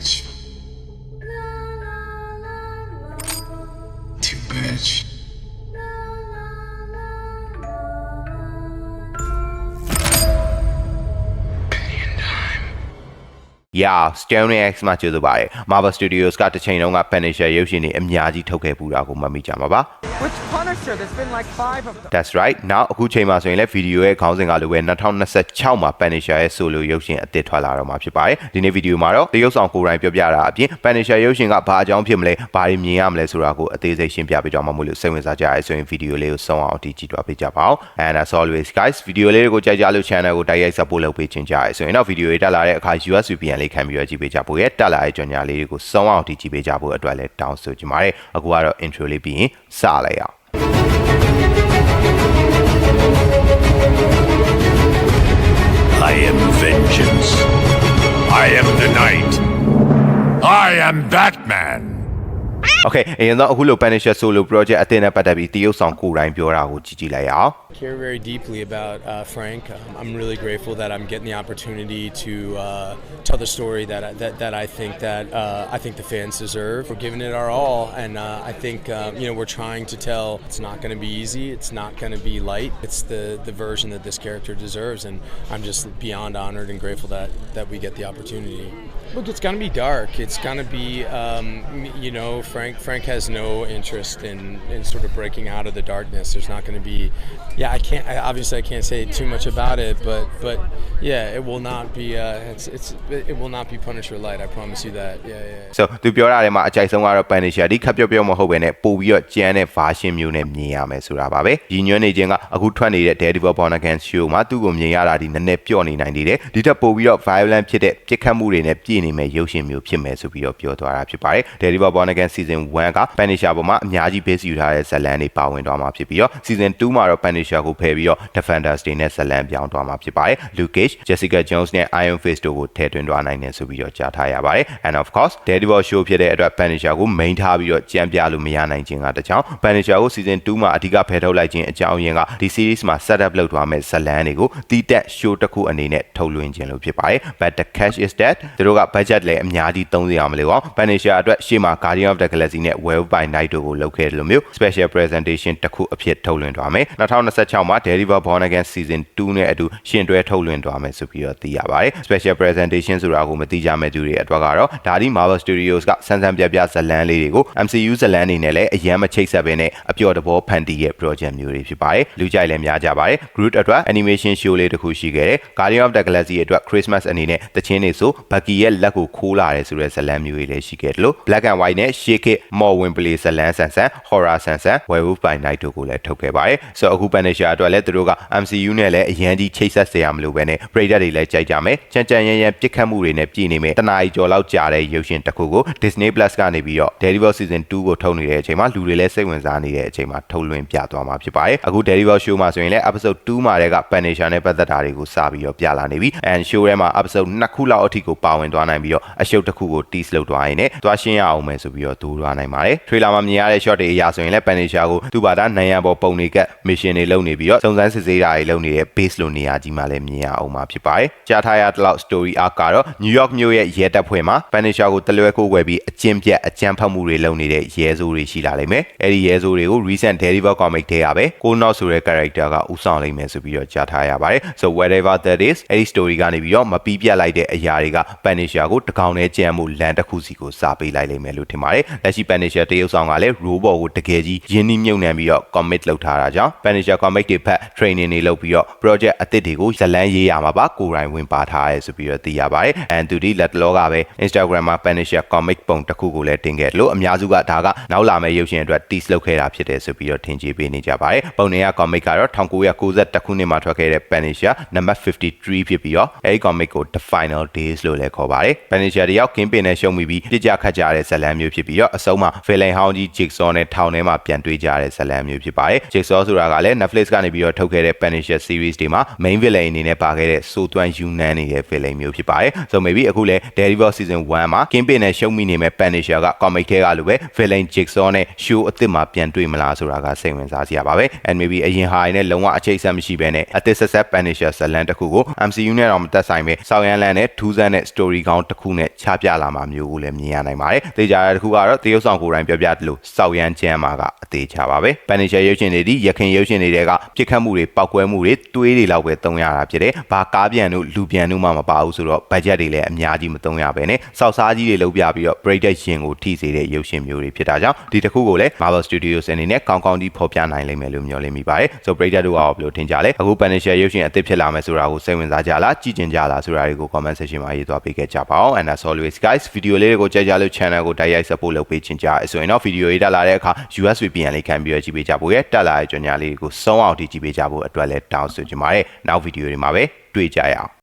bitch. To bitch. Billion time. Yeah Stone X မှာကျေးဇူးပါတယ် Marvel Studios ကတစ်ချိန်လုံးက Punisher ရုပ်ရှင်တွေအများကြီးထုတ်ခဲ့ပူတာကိုမှတ်မိကြမှာပါ Which Punisher? There's been like five of them. That's right now အခုချိန်မှာဆိုရင်လည်းဗီဒီယိုရဲ့ခေါင်းစဉ်ကလိုပဲ2026မှာ Punisher ရဲ့ solo ရုပ်ရှင်အသစ်ထွက်လာတော့မှာဖြစ်ပါတယ်ဒီနေ့ဗီဒီယိုမှာတော့တရုတ်ဆောင်ကိုယ်တိုင်ပြောပြတာအပြင် Punisher ရုပ်ရှင်ကဘာအကြောင်းဖြစ်မလဲဘာတွေမြင်ရမလဲဆိုတာကိုအသေးစိတ်ရှင်းပြပေးကြမှာမို့လို့စိတ်ဝင်စားကြရဆိုရင်ဗီဒီယိုလေးကိုဆုံးအောင်အထိကြည့်တော့ပေးကြပါဦး and as always guys ဗီဒီယိုလေးတွေကိုကြိုက်ကြလို့ channel ကိုတိုက်ရိုက် support လုပ်ပေးချင်ကြရဆိုရင်တော့ဗီဒီယိုတွေတက်လာတဲ့အခါ US VPN လေးခံပြီးတော့ကြည့်ပေးကြဖို့ရဲ့တက်လာတဲ့ကြော်ညာလေးတွေကိုဆုံးအောင်အထိကြည့်ပေးကြဖို့အတွက်လည်းတောင်းဆိုချင်ပါတယ်အခုကတော့ intro လေးပြီးရင်စလိုက်အောင် I am vengeance. I am the night. I am Batman. Okay အရင်တော့အခုလို Punisher solo project အသစ်နဲ့ပတ်သက်ပြီးတရုတ်ဆောင်ကိုယ်တိုင်ပြောတာကိုကြည့်ကြည့်လိုက်ရအောင် care very deeply about uh, Frank. Um, I'm really grateful that I'm getting the opportunity to uh, tell the story that I, that, that I think that uh, I think the fans deserve. We're giving it our all, and uh, I think um, you know we're trying to tell. It's not going to be easy. It's not going to be light. It's the the version that this character deserves, and I'm just beyond honored and grateful that that we get the opportunity. Look, it's going to be dark. It's going to be, um, you know, Frank. Frank has no interest in, in sort of breaking out of the darkness. There's not going to be, yeah. I can't. I, obviously, I can't say too much about it, but but yeah, it will not be. Uh, it's it's it will not be Punisher light. I promise you that. Yeah, yeah. so သူပြောတာထဲမှာအကြိုက်ဆုံးကတော့ Punisher ဒီခပ်ပြောပြောမဟုတ်ဘဲနဲ့ပို့ပြီးတော့ကျန်းတဲ့ version မျိုးနဲ့မြင်ရမယ်ဆိုတာပါပဲ။ညီညွတ်နေခြင်းကအခုထွက်နေတဲ့ Daredevil Born Again show မှာသူ့ကိုမြင်ရတာဒီနည်းနည်းပျော့နေနိုင်သေးတယ်။ဒီထက်ပိုပြီးတော့ violent ဖြစ်တဲ့ပြစ်ခတ်မှုတွေနဲ့ပြည့်နေမဲ့ရုပ်ရှင်မျိုးဖြစ်မယ်ဆိုပြီးတော့ပြောသွားတာဖြစ်ပါတယ်။ Daredevil Born Again season 1က Punisher ပေါ်မှာအများကြီး base ယူထားတဲ့ဇာတ်လမ်းတွေပါဝင်သွားမှာဖြစ်ပြီးတော့ season 2မှာတော့ Punisher ကိုဖယ်ပြီးတော့ Defenders တွေနဲ့ဇာတ်လမ်းပြောင်းသွားမှာဖြစ်ပါတယ်။ Luke Cage, Jessica Jones နဲ့ Iron Fist တို့ကိုထည့်သွင်းသွားနိုင်တယ်ဆိုပြီးတော့ကြားထားရပါတယ်။ And of course Daredevil show ဖြစ်တဲ့အတွက် Punisher ကို main ထားပြီးတော့ကြံပြလို့မရနိုင်ခြင်းကတကြောင် Punisher ကို season 2မှာအဓိကဖယ်ထုတ်လိုက်ခြင်းအကြောင်းရင်းကဒီ series မှာ set up လုပ်သွားမဲ့ဇာတ်လမ်းတွေကိုတီးတက် show တစ်ခုအနေနဲ့ထုတ်လွှင့်ခြင်းလို့ဖြစ်ပါတယ်။ But the catch is that သူတို့က budget လည်းအများကြီးသုံးစရာမလိုအောင် Punisher အတွက်ရှေ့မှာ Guardian of the Galaxy နဲ့ Werewolf by Night တို့ကိုလုပ်ခဲ့တယ်လို့မျိုး special presentation တစ်ခုအဖြစ်ထုတ်လွှင့်သွားမယ်2026မှာ Daredevil Born Again season 2နဲ့အတူရှင်တွဲထုတ်လွှင့်သွားမယ်ဆိုပြီးတော့သိရပါတယ် special presentation ဆိုတာကိုမသိကြမဲ့သူတွေအတွက်ကတော့ဒါဒီ Marvel Studios ကစမ်းစမ်းပြပြဇတ်လန်းလေးတွေကို MCU ဇတ်လန်းတွေနဲ့လည်းအရန်မချိတ်ဆက်ဘဲနဲ့အပျော်တဘောဖန်တီးရဲ့ project မျိုးတွေဖြစ်ပါတယ်လူကြိုက်လည်းများကြပါတယ် Groot အတွက် animation show လေးတစ်ခုရှိခဲ့တယ် Guardian of the Galaxy အတွက် Christmas အနေနဲ့တချင်းတွေဆို Bucky ရဲ့လက်ကိုခိုးလာတယ်ဆိုတဲ့ဇတ်လန်းမျိုးတွေလည်းရှိခဲ့တယ်လို့ Black and White နဲ့ Shake It More Win Play ဇတ်လန်းဆန်ဆန် Horror ဆန်ဆန် Werewolf by Night တို့ကိုလည်းထုတ်ခဲ့ပါတယ်ဆိုတော့အခု Punisher အတွက်လည်းသူတို့က MCU နဲ့လည်းအရန်ကြီးချိတ်ဆက်စရာမလိုပဲနဲ့ပရိသတ်တွေလည်းကြိုက်ကြမယ်ကြံကြံရံရံပြစ်ခတ်မှုတွေနဲ့ပြည်နေမယ်တနားရီကျော်လောက်ကြာတဲ့ရုပ်ရှင်တစ်ခုကို Disney Plus ကနေပြီးတော့ Daredevil season 2ကိုထုတ်နေတဲ့အချိန်မှာလူတွေလည်းစိတ်ဝင်စားနေတဲ့အချိန်မှာထုတ်လွှင့်ပြသွားမှာဖြစ်ပါတယ်အခု Daredevil show မှာဆိုရင်လည်း episode 2မှာတည်းက Punisher နဲ့ပတ်သက်တာတွေကိုစပြီးတော့ပြလာနေပြီ and show ထဲမှာ episode 2ခုလောက်အထိကိုပါဝင်သွားနိုင်ပြီးတော့အရှုပ်တစ်ခုကို tease လုပ်သွားရင်လည်းသွားရှင်းရအောင်မယ်ဆိုပြီးတော့ဒိုးသွားနိုင်ပါတယ် trailer မှာမြင်ရတဲ့ shot တွေအရာဆိုရင်လည်း Punisher ကိုသူ့ဘာသာနိုင်ရန်ပေါ်ပုံတွေက mission တွေလုပ်နေပြီးတော့စုံစမ်းစစ်ဆေးတာတွေလုပ်နေတဲ့ base လိုနေရာကြီးမှာလည်းမြင်ရအောင်မှာဖြစ်ပါတယ်ကြားထားရတဲ့လောက် story arc ကတော့ New York မြို့ရဲ့ရဲတပ်ဖွဲ့မှာ Punisher ကိုတလွဲကိုးကွယ်ပြီးအကျင့်ပြတ်အကြမ်းဖက်မှုတွေလုပ်နေတဲ့ရဲဆိုးတွေရှိလာလိမ့်မယ်အဲ့ဒီရဲဆိုးတွေကို recent Daredevil comic ထဲကပဲကိုနောက်ဆိုတဲ့ character ကဦးဆောင်လိမ့်မယ်ဆိုပြီးတော့ကြားထားရပါတယ် so whatever that is အဲ့ဒီ story ကနေပြီးတော့မပြီးပြတ်လိုက်တဲ့အရာတွေက Punisher ကိုတကောင်နဲ့ကြံမှုလန်တစ်ခုစီကိုစာပေးလိုက်လိမ့်မယ်လို့ထင်ပါတယ်လက်ရှိ Punisher တရုပ်ဆောင်ကလည်း robot ကိုတကယ်ကြီးရင်းနှီးမြုပ်နှံပြီးတော့ commit လုပ်ထားတာကြောင့် Punisher comic တွေဖက် training တွေလုပ်ပြီးတော့ project အသစ်တွေကိုဇလန်းရေးရမှာပါကိုယ်တိုင်ဝင်ပါထားရဲဆိုပြီးတော့သိရပါတယ် and သူဒီလက်တလောကပဲ Instagram မှာ Punisher comic ပုံတစ်ခုကိုလည်းတင်ခဲ့တယ်လို့အများစုကဒါကနောက်လာမယ့်ရုပ်ရှင်အတွက် tease လုပ်ခဲ့တာဖြစ်တယ်ဆိုပြီးတော့ထင်ကြေးပေးနေကြပါတယ်ပုံနေရ comic ကတော့1991ခုနှစ်မှာထွက်ခဲ့တဲ့ Punisher နံပါတ်53ဖြစ်ပြီးတော့အဲဒီ comic ကို The Final Days လို့လည်းခေါ်ပါတယ် Punisher တယောက်ကင်းပင်နဲ့ရှုံးမိပြီးပြစ်ကြခတ်ကြတဲ့ဇာတ်လမ်းမျိုးဖြစ်ပြီးတော့အအဆုံးမှာ villain ဟောင်းကြီး Jigsaw နဲ့ထောင်ထဲမှာပြန်တွေ့ကြတဲ့ဇာတ်လမ်းမျိုးဖြစ်ပါတယ် Jigsaw ဆိုတာကလည်း Netflix ကနေပြီးတော့ထုတ်ခဲ့တဲ့ Punisher series တွေမှာ main villain အနေနဲ့ပါခဲ့တဲ့စိုးသွမ်းယူနန်းနေတဲ့ villain မျိုးဖြစ်ပါတယ် so maybe အခုလဲ Daredevil season 1မှာ Kingpin နဲ့ရှုံးမိနေမဲ့ Punisher က comic ထဲကလိုပဲ villain Jigsaw နဲ့ show အသစ်မှာပြန်တွေ့မလားဆိုတာကစိတ်ဝင်စားစရာပါပဲ and maybe အရင်ဟာရင်းနဲ့လုံးဝအခြေဆက်မရှိဘဲနဲ့အသစ်ဆက်ဆက် Punisher ဇာတ်လမ်းတစ်ခုကို MCU နဲ့တော့မသက်ဆိုင်ပဲဆောင်းရန်လန်နဲ့ထူးဆန်းတဲ့ story ကောင်းတစ်ခုနဲ့ချပြလာမှာမျိုးကိုလည်းမြင်ရနိုင်ပါတယ်။သေချာတဲ့တစ်ခုကတော့တရုတ်ဆောင်ကိုယ်တိုင်ပြောပြတယ်လို့ဆောက်ရန်ကျမ်းမှာကအသေးချပါပဲ။ Punisher ရုပ်ရှင်တွေဒီရခင်ရုပ်ရှင်တွေကပြစ်ခတ်မှုတွေပောက်ကွဲမှုတွေတွေးတွေလောက်ပဲသုံးရတာဖြစ်တယ်။ဘာကားပြန်တို့လူပြန်တို့မှမပါဘူးဆိုတော့ budget တွေလည်းအများကြီးမသုံးရပဲနဲ့စောက်စားကြီးတွေလုပ်ပြပြီးတော့ break တဲ့ရှင်ကိုထိစေတဲ့ရုပ်ရှင်မျိုးတွေဖြစ်တာကြောင့်ဒီတစ်ခုကိုလည်း Marvel Studios အနေနဲ့ကောင်းကောင်းကြီးဖော်ပြနိုင်လိမ့်မယ်လို့မျှော်လင့်မိပါတယ်။ so break တို့ကဘယ်လိုထင်ကြလဲ။အခု Punisher ရုပ်ရှင်အသစ်ဖြစ်လာမယ်ဆိုတာကိုစိတ်ဝင်စားကြလားကြည့်ကြင်ကြလားဆိုတာတွေကို comment section မှာရေးသွားပေးခဲ့ကြပါအောင် and as always guys video လေးတွေကိုကြိုက်ကြလို့ channel ကိုတိုက်ရိုက် support လုပ်ပေးချင်ကြအဲဆိုရင်တော့ video ရေးတက်လာတဲ့အခါ US VPN လေးခံပြီးတော့ကြည့်ပေးကြဖို့ရဲ့တက်လာတဲ့ကြော်ညာလေးကိုစုံအောင်ကြည့်ပေးကြဖို့အတွက်လည်းတောင်းဆိုချင်ပါတယ်နောက် video တွေမှာပဲတွေ့ကြရအောင်